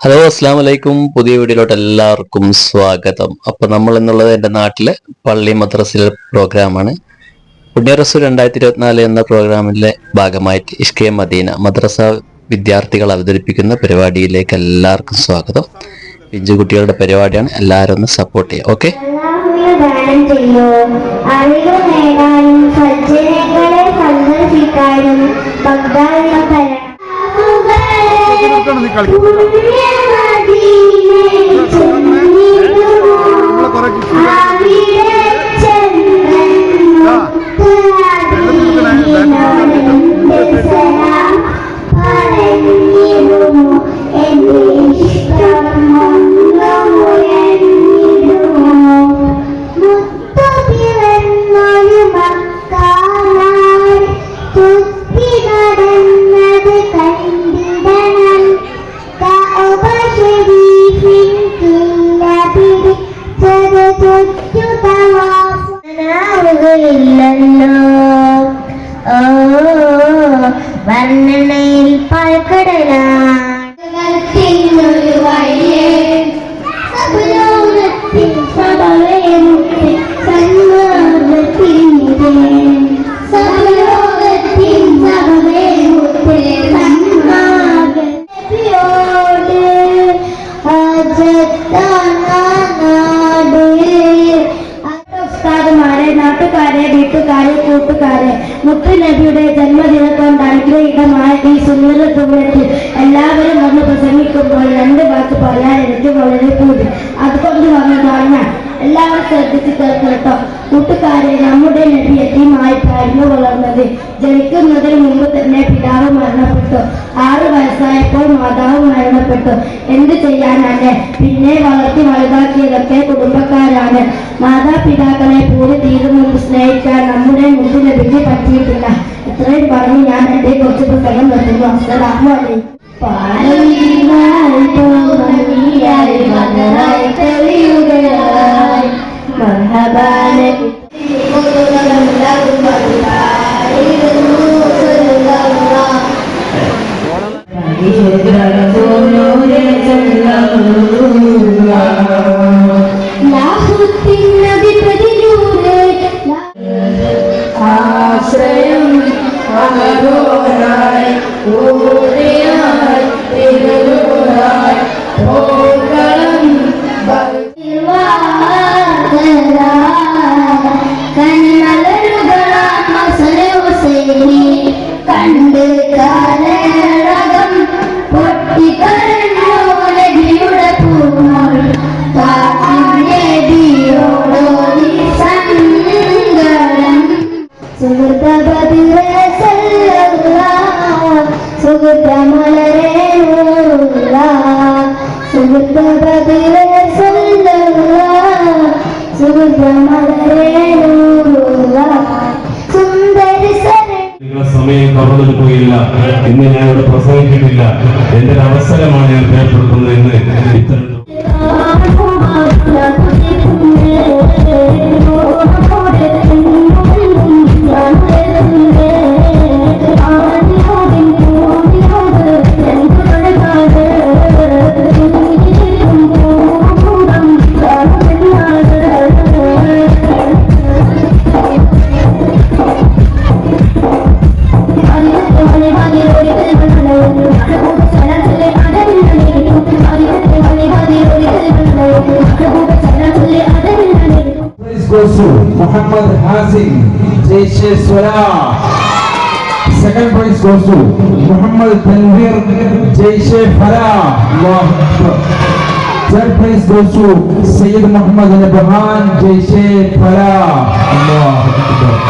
Hello അസ്സാം വലൈക്കും പുതിയ വീഡിയോയിലോട്ട് എല്ലാവർക്കും സ്വാഗതം. അപ്പൊ നമ്മൾ എന്നുള്ളത് എന്റെ നാട്ടിലെ പള്ളി മദ്രസിലെ പ്രോഗ്രാമാണ്. പുണ്യറസു രണ്ടായിരത്തി ഇരുപത്തിനാല് എന്ന പ്രോഗ്രാമിലെ ഭാഗമായിട്ട് ഇഷ്കെ മദീന മദ്രസ വിദ്യാർത്ഥികൾ അവതരിപ്പിക്കുന്ന പരിപാടിയിലേക്ക് എല്ലാവർക്കും സ്വാഗതം. പിഞ്ചുകുട്ടികളുടെ പരിപാടിയാണ്. എല്ലാവരും ഒന്ന് സപ്പോർട്ട് ചെയ്യുക. ഓക്കെ സജ്ജനങ്ങളെ സന്ദർശിക്കാനും ബഗ്ദാദിൽ തരണം നടന്നത് പിടിച്ചത് മുത്തുനബിയുടെ ജന്മദിനത്തോണ്ട് അനുഗ്രഹീതമായ ഈ സുന്ദരത്തുവത്തിൽ എല്ലാവരും വന്ന് പ്രസംഗിക്കുമ്പോൾ രണ്ട് വാക്ക് പറയാൻ എനിക്ക് വളരെ കൂടി അതുകൊണ്ട് വന്നതാണ് ഞാൻ എല്ലാവരും ശ്രദ്ധിച്ച് കേൾക്കട്ടോ കൂട്ടുകാരെ നമ്മുടെ നബി യതീമായിട്ടായിരുന്നു വളർന്നത് ജനിക്കുന്നതിന് മുമ്പ് തന്നെ പിതാവ് മരണപ്പെട്ടു. ആറ് വയസ്സായപ്പോൾ മാതാവ് മരണപ്പെട്ടു. എന്ത് ചെയ്യാനാണ്? പിന്നെ വളർത്തി വലുതാക്കിയതൊക്കെ കുടുംബക്കാരാണ്. മാതാപിതാക്കളെ പൂരി തീരും മുമ്പ് സ്നേഹിക്കാൻ നമ്മുടെ മുമ്പ് നബിക്ക് പറ്റിയിട്ടില്ല. ഇത്രയും പറഞ്ഞ് ഞാൻ എന്റെ കുറച്ച് പുസ്തകം നിർത്തുന്നു. അസ്സലാമു അലൈക്കും. പാലവിരിവായി പൂമണിയായി സുഹൃതപതിരെ സുഹൃതമലരെ പോയില്ല. സമയം ഇന്ന് ഞാൻ ഇവിടെ പ്രസംഗിച്ചിട്ടില്ല. എന്റെ അവസരമാണ് ഞാൻ ഭയപ്പെടുത്തുന്നത് എന്ന് ഇത്തരം కోసు మొహమ్మద్ హాసిన్ జయశేశ్వర సెకండ్ ప్రైజ్ కోసు మొహమ్మద్ తన్వీర్ జయశేఫర థర్డ్ ప్రైజ్ కోసు సయ్యద్ మొహమ్మద్ నబహాన్ జయశేఫర అల్లాహ్ అక్బర్